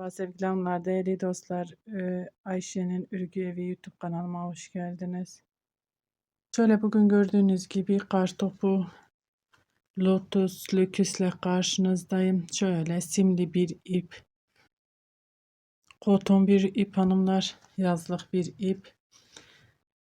Merhaba sevgili hanımlar, değerli dostlar. Ee, Ayşe'nin Örgü Evi YouTube kanalıma hoş geldiniz. Şöyle bugün gördüğünüz gibi kartopu lotus löküsle karşınızdayım. Şöyle simli bir ip. Koton bir ip hanımlar. Yazlık bir ip.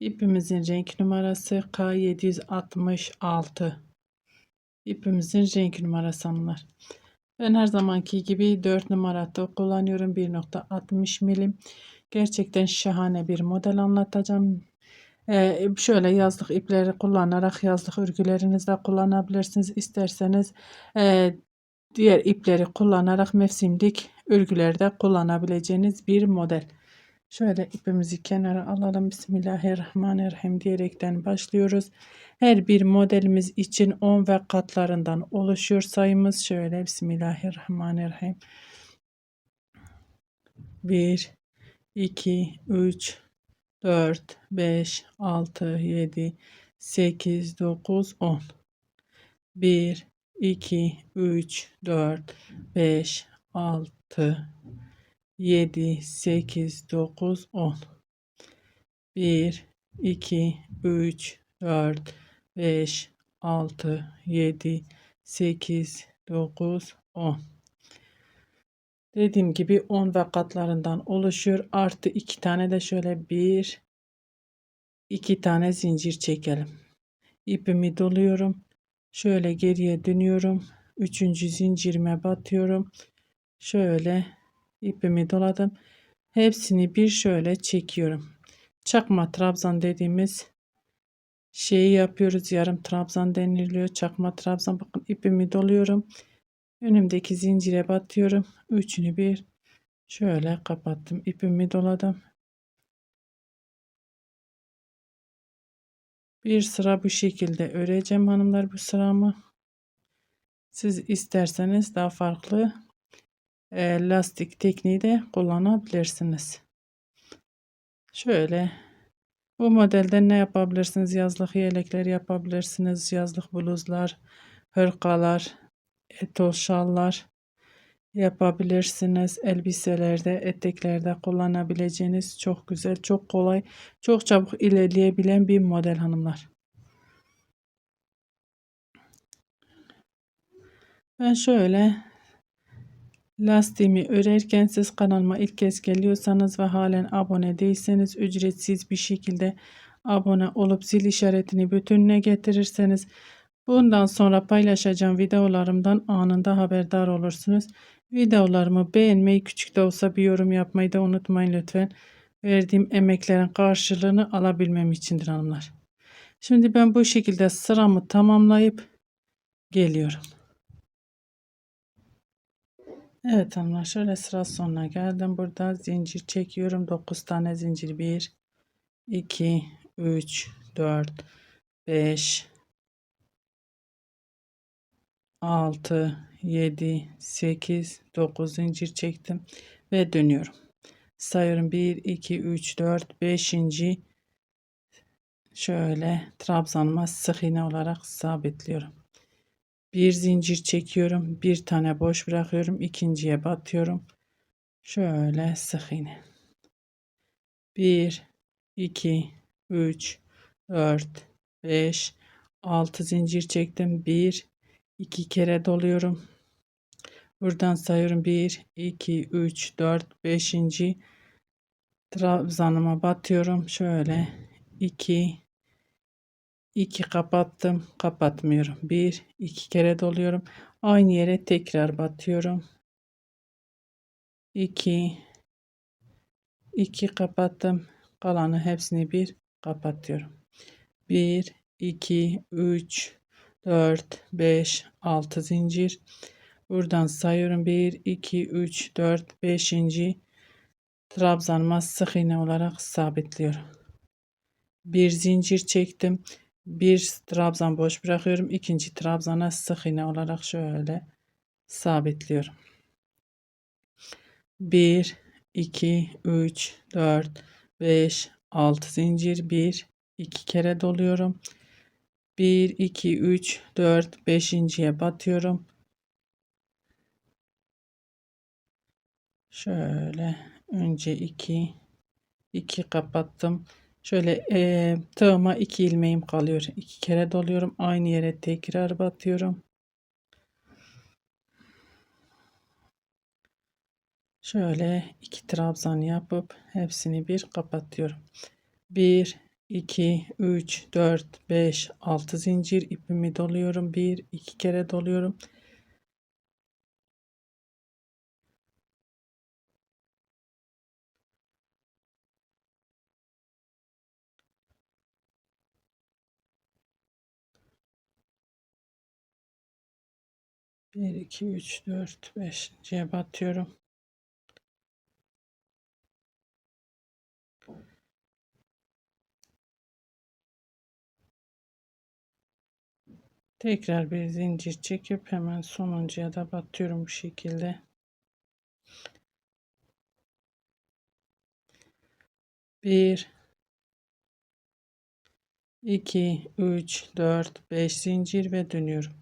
İpimizin renk numarası K766. İpimizin renk numarası hanımlar. Ben her zamanki gibi 4 numaralı kullanıyorum. 1.60 milim. Gerçekten şahane bir model anlatacağım. Ee, şöyle yazlık ipleri kullanarak yazlık örgülerinizde kullanabilirsiniz. İsterseniz e, diğer ipleri kullanarak mevsimlik örgülerde kullanabileceğiniz bir model. Şöyle ipimizi kenara alalım. Bismillahirrahmanirrahim diyerekten başlıyoruz. Her bir modelimiz için 10 ve katlarından oluşuyor sayımız. Şöyle Bismillahirrahmanirrahim. 1, 2, 3, 4, 5, 6, 7, 8, 9, 10. 1, 2, 3, 4, 5, 6, 7, 8, 9, 10. 1, 2, 3, 4, 5, 6, 7, 8, 9, 10. Dediğim gibi 10 ve katlarından oluşuyor. Artı 2 tane de şöyle bir 2 tane zincir çekelim. İpimi doluyorum. Şöyle geriye dönüyorum. Üçüncü zincirime batıyorum. Şöyle ipimi doladım. Hepsini bir şöyle çekiyorum. Çakma trabzan dediğimiz şeyi yapıyoruz. Yarım trabzan deniliyor. Çakma trabzan. Bakın ipimi doluyorum. Önümdeki zincire batıyorum. Üçünü bir şöyle kapattım. İpimi doladım. Bir sıra bu şekilde öreceğim hanımlar bu sıramı. Siz isterseniz daha farklı e, lastik tekniği de kullanabilirsiniz. Şöyle bu modelden ne yapabilirsiniz? Yazlık yelekler yapabilirsiniz. Yazlık bluzlar, hırkalar, etol şallar yapabilirsiniz. Elbiselerde, eteklerde kullanabileceğiniz çok güzel, çok kolay, çok çabuk ilerleyebilen bir model hanımlar. Ben şöyle Lastiğimi örerken siz kanalıma ilk kez geliyorsanız ve halen abone değilseniz ücretsiz bir şekilde abone olup zil işaretini bütününe getirirseniz bundan sonra paylaşacağım videolarımdan anında haberdar olursunuz. Videolarımı beğenmeyi küçük de olsa bir yorum yapmayı da unutmayın lütfen. Verdiğim emeklerin karşılığını alabilmem içindir hanımlar. Şimdi ben bu şekilde sıramı tamamlayıp geliyorum. Evet şöyle sıra sonuna geldim. Burada zincir çekiyorum. 9 tane zincir. 1, 2, 3, 4, 5, 6, 7, 8, 9 zincir çektim. Ve dönüyorum. Sayıyorum 1, 2, 3, 4, 5. Şöyle trabzanıma sık iğne olarak sabitliyorum bir zincir çekiyorum bir tane boş bırakıyorum ikinciye batıyorum. Şöyle sık iğne. 1 2 3 4 5 6 zincir çektim. 1 2 kere doluyorum. Buradan sayıyorum. 1 2 3 4 5. trabzanıma batıyorum. Şöyle 2 2 kapattım kapatmıyorum. 1 2 kere doluyorum. Aynı yere tekrar batıyorum. 2 2 kapattım. Kalanı hepsini bir kapatıyorum. 1 2 3 4 5 6 zincir. Buradan sayıyorum. 1 2 3 4 5. trabzanıma sık iğne olarak sabitliyorum. Bir zincir çektim bir trabzan boş bırakıyorum. ikinci trabzana sık iğne olarak şöyle sabitliyorum. 1 2 3 4 5 6 zincir 1 2 kere doluyorum. 1 2 3 4 5.'ye batıyorum. Şöyle önce 2 2 kapattım. Şöyle e, tığıma 2 ilmeğim kalıyor. 2 kere doluyorum. Aynı yere tekrar batıyorum. Şöyle iki trabzan yapıp hepsini bir kapatıyorum. 1 2 3 4 5 6 zincir ipimi doluyorum. 1 2 kere doluyorum. Bir, iki, üç, dört, beşinciye batıyorum. Tekrar bir zincir çekip hemen sonuncuya da batıyorum bu şekilde. Bir, iki, üç, dört, beş zincir ve dönüyorum.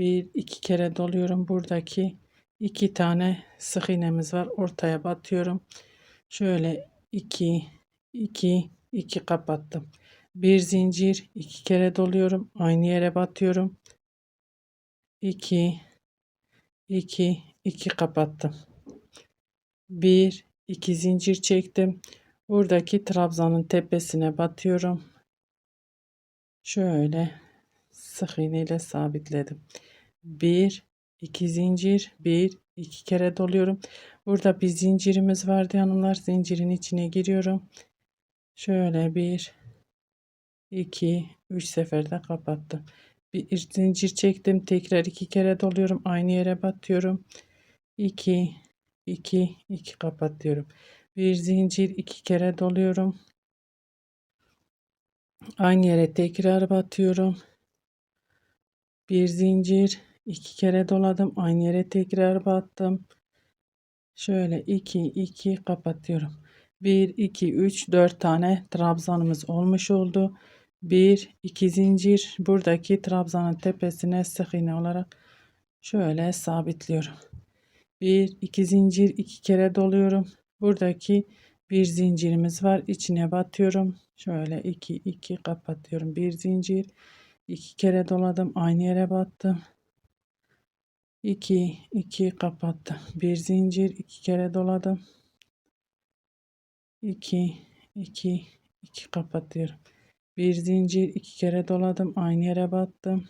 Bir, iki kere doluyorum. Buradaki iki tane sık iğnemiz var. Ortaya batıyorum. Şöyle iki, iki, iki kapattım. Bir zincir, iki kere doluyorum. Aynı yere batıyorum. 2 2 2 kapattım. 1 2 zincir çektim. Buradaki trabzanın tepesine batıyorum. Şöyle sık iğne ile sabitledim. 1 2 zincir. 1 2 kere doluyorum. Burada bir zincirimiz vardı hanımlar. Zincirin içine giriyorum. Şöyle 1 2 3 seferde kapattım. Bir zincir çektim. Tekrar iki kere doluyorum. Aynı yere batıyorum. 2 2 2 kapatıyorum. Bir zincir iki kere doluyorum. Aynı yere tekrar batıyorum. Bir zincir iki kere doladım aynı yere tekrar battım şöyle 2 2 kapatıyorum 1 2 3 4 tane trabzanımız olmuş oldu 1 2 zincir buradaki trabzanın tepesine sık iğne olarak şöyle sabitliyorum. 1 2 zincir 2 kere doluyorum. Buradaki bir zincirimiz var. içine batıyorum. Şöyle 2 2 kapatıyorum. Bir zincir 2 kere doladım. Aynı yere battım. 2 2 kapattım. Bir zincir 2 kere doladım. 2 2 2 kapatıyorum. Bir zincir iki kere doladım. Aynı yere battım.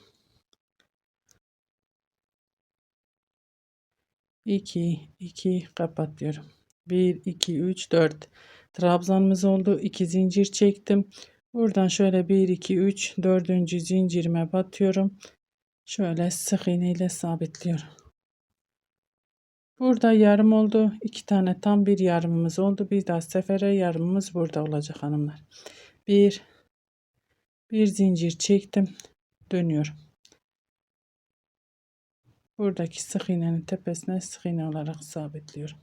2 2 kapatıyorum. 1 2 3 4 trabzanımız oldu. 2 zincir çektim. Buradan şöyle 1 2 3 dördüncü zincirime batıyorum şöyle sık iğne ile sabitliyorum Burada yarım oldu. iki tane tam bir yarımımız oldu. Bir daha sefere yarımımız burada olacak hanımlar. Bir, bir zincir çektim dönüyorum buradaki sık iğnenin tepesine sık iğne olarak sabitliyorum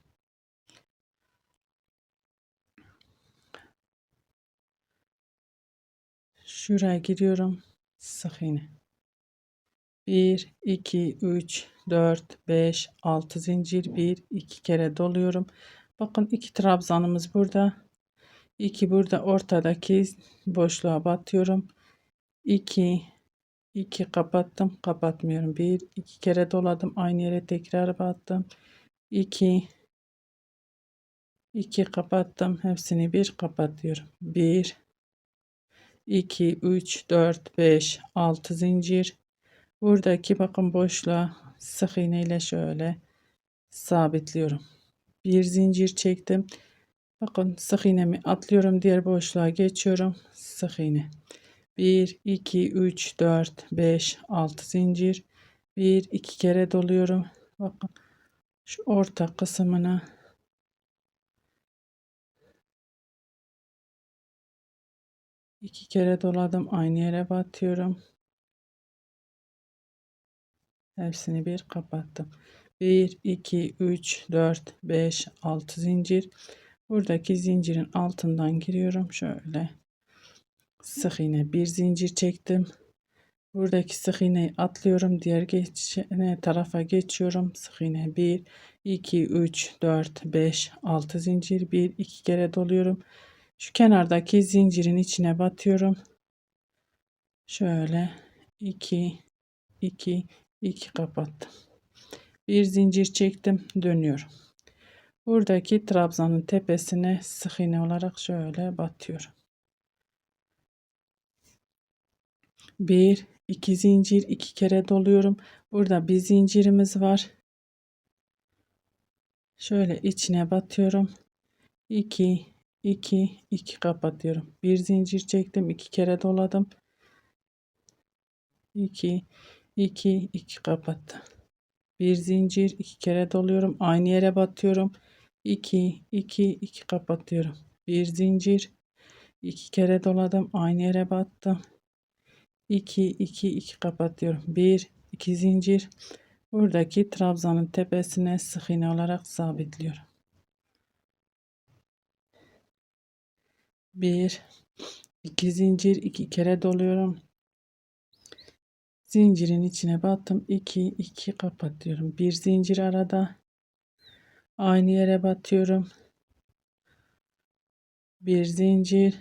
şuraya giriyorum sık iğne 1 2 3 4 5 6 zincir. 1 2 kere doluyorum. Bakın iki trabzanımız burada. 2 burada ortadaki boşluğa batıyorum. 2 2 kapattım. Kapatmıyorum. 1 2 kere doladım. Aynı yere tekrar battım. 2 2 kapattım. Hepsini bir kapatıyorum. 1 2 3 4 5 6 zincir buradaki bakın boşluğa sık iğne ile şöyle sabitliyorum. Bir zincir çektim. Bakın sık iğnemi atlıyorum diğer boşluğa geçiyorum. Sık iğne. 1 2 3 4 5 6 zincir. 1 2 kere doluyorum. Bakın şu orta kısmına. İki kere doladım aynı yere batıyorum hepsini bir kapattım 1 2 3 4 5 6 zincir buradaki zincirin altından giriyorum şöyle sık iğne bir zincir çektim Buradaki sık iğneyi atlıyorum. Diğer geçene tarafa geçiyorum. Sık iğne 1, 2, 3, 4, 5, 6 zincir. 1, 2 kere doluyorum. Şu kenardaki zincirin içine batıyorum. Şöyle 2, 2, 2 kapattım. Bir zincir çektim. Dönüyorum. Buradaki trabzanın tepesine sık iğne olarak şöyle batıyorum. Bir, iki zincir iki kere doluyorum. Burada bir zincirimiz var. Şöyle içine batıyorum. 2 2 2 kapatıyorum. Bir zincir çektim. iki kere doladım. 2 2 2 kapattım. Bir zincir iki kere doluyorum. Aynı yere batıyorum. 2 2 2 kapatıyorum. Bir zincir iki kere doladım. Aynı yere battım. 2 2 2 kapatıyorum. 1 2 zincir buradaki trabzanın tepesine sık iğne olarak sabitliyorum. 1 2 zincir 2 kere doluyorum. Zincirin içine battım. 2 2 kapatıyorum. Bir zincir arada. Aynı yere batıyorum. Bir zincir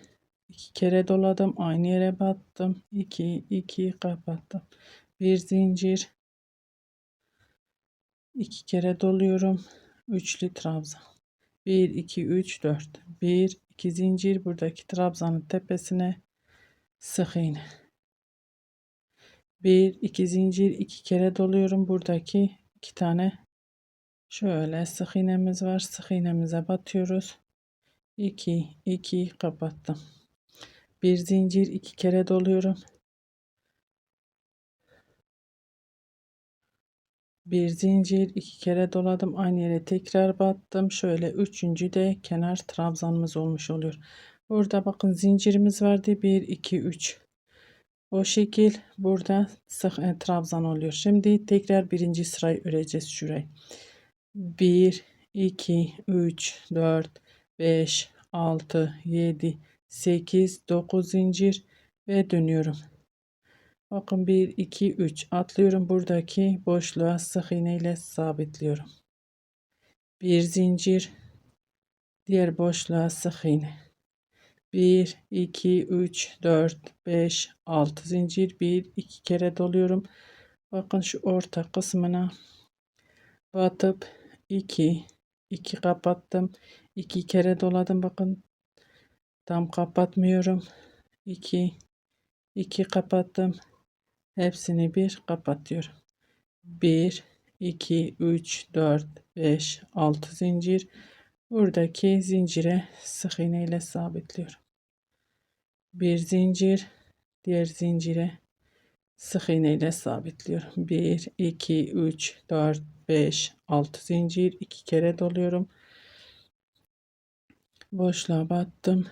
iki kere doladım. Aynı yere battım. 2 2 kapattım. Bir zincir iki kere doluyorum. Üçlü trabzan. 1 2 3 4. 1 2 zincir buradaki trabzanın tepesine sık iğne. 1 2 zincir iki kere doluyorum. Buradaki iki tane şöyle sık iğnemiz var. Sık iğnemize batıyoruz. 2 2 kapattım. Bir zincir iki kere doluyorum. Bir zincir iki kere doladım. Aynı yere tekrar battım. Şöyle üçüncü de kenar trabzanımız olmuş oluyor. Burada bakın zincirimiz vardı. 1 2 3. O şekil burada sık e, trabzan oluyor. Şimdi tekrar birinci sırayı öreceğiz şurayı. 1 2 3 4 5 6 7 8 9 zincir ve dönüyorum. Bakın 1 2 3 atlıyorum buradaki boşluğa sık iğne ile sabitliyorum. Bir zincir diğer boşluğa sık iğne. 1 2 3 4 5 6 zincir. 1 2 kere doluyorum. Bakın şu orta kısmına batıp 2 2 kapattım. 2 kere doladım. Bakın tam kapatmıyorum. 2 2 kapattım. Hepsini bir kapatıyorum. 1 2 3 4 5 6 zincir. Buradaki zincire sık iğne ile sabitliyorum bir zincir diğer zincire sık iğne ile sabitliyorum 1 2 3 4 5 6 zincir 2 kere doluyorum boşluğa battım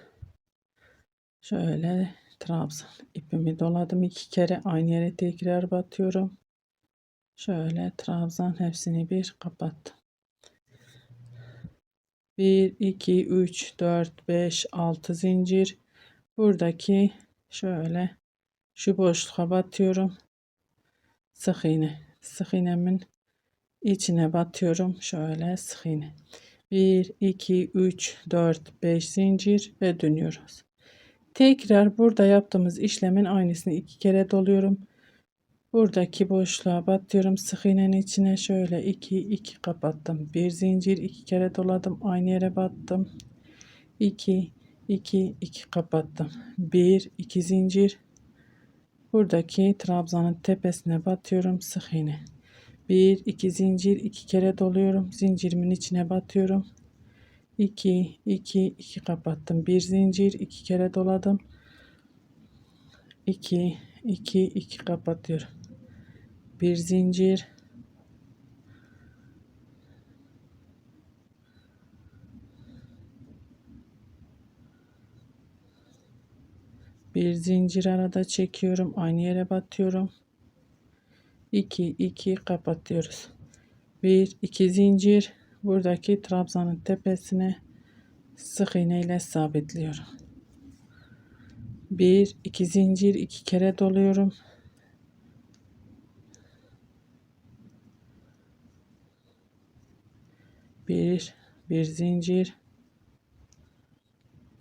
Şöyle trabzan ipimi doladım iki kere aynı yere tekrar batıyorum. Şöyle trabzan hepsini bir kapattım. 1 2 3 4 5 6 zincir buradaki şöyle şu boşluğa batıyorum. Sık iğne. Sık iğnemin içine batıyorum. Şöyle sık iğne. 1 2 3 4 5 zincir ve dönüyoruz. Tekrar burada yaptığımız işlemin aynısını iki kere doluyorum. Buradaki boşluğa batıyorum. Sık iğnenin içine şöyle 2 2 kapattım. Bir zincir iki kere doladım. Aynı yere battım. 2 2 2 kapattım. 1 2 zincir. Buradaki trabzanın tepesine batıyorum. Sık iğne. 1 2 zincir iki kere doluyorum. Zincirimin içine batıyorum. 2 2 2 kapattım. Bir zincir iki kere doladım. 2 2 2 kapatıyorum. Bir zincir bir zincir arada çekiyorum aynı yere batıyorum. 2 2 kapatıyoruz. 1 2 zincir. Buradaki trabzanın tepesine sık iğne ile sabitliyorum. 1 2 zincir 2 kere doluyorum. Bir bir zincir.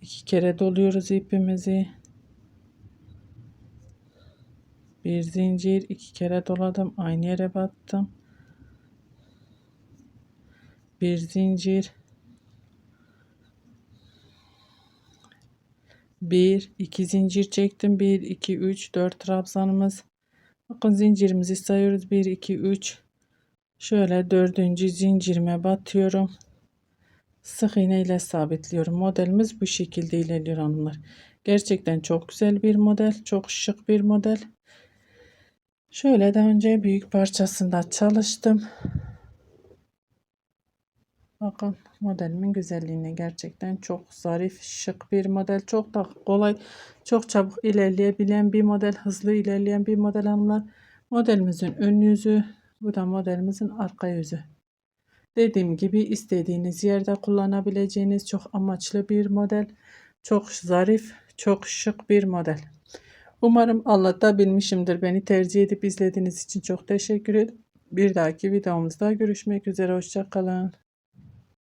İki kere doluyoruz ipimizi bir zincir iki kere doladım aynı yere battım. Bir zincir. Bir iki zincir çektim. 1 2 3 4 trabzanımız. Bakın zincirimizi sayıyoruz. 1 2 3 şöyle dördüncü zincirime batıyorum. Sık iğne ile sabitliyorum. Modelimiz bu şekilde ilerliyor hanımlar. Gerçekten çok güzel bir model çok şık bir model şöyle daha önce büyük parçasında çalıştım Bakın modelimin güzelliğine gerçekten çok zarif, şık bir model. Çok da kolay, çok çabuk ilerleyebilen bir model, hızlı ilerleyen bir model hanımlar. Modelimizin ön yüzü, bu da modelimizin arka yüzü. Dediğim gibi istediğiniz yerde kullanabileceğiniz çok amaçlı bir model. Çok zarif, çok şık bir model. Umarım anlatabilmişimdir. Beni tercih edip izlediğiniz için çok teşekkür ederim. Bir dahaki videomuzda görüşmek üzere. Hoşçakalın.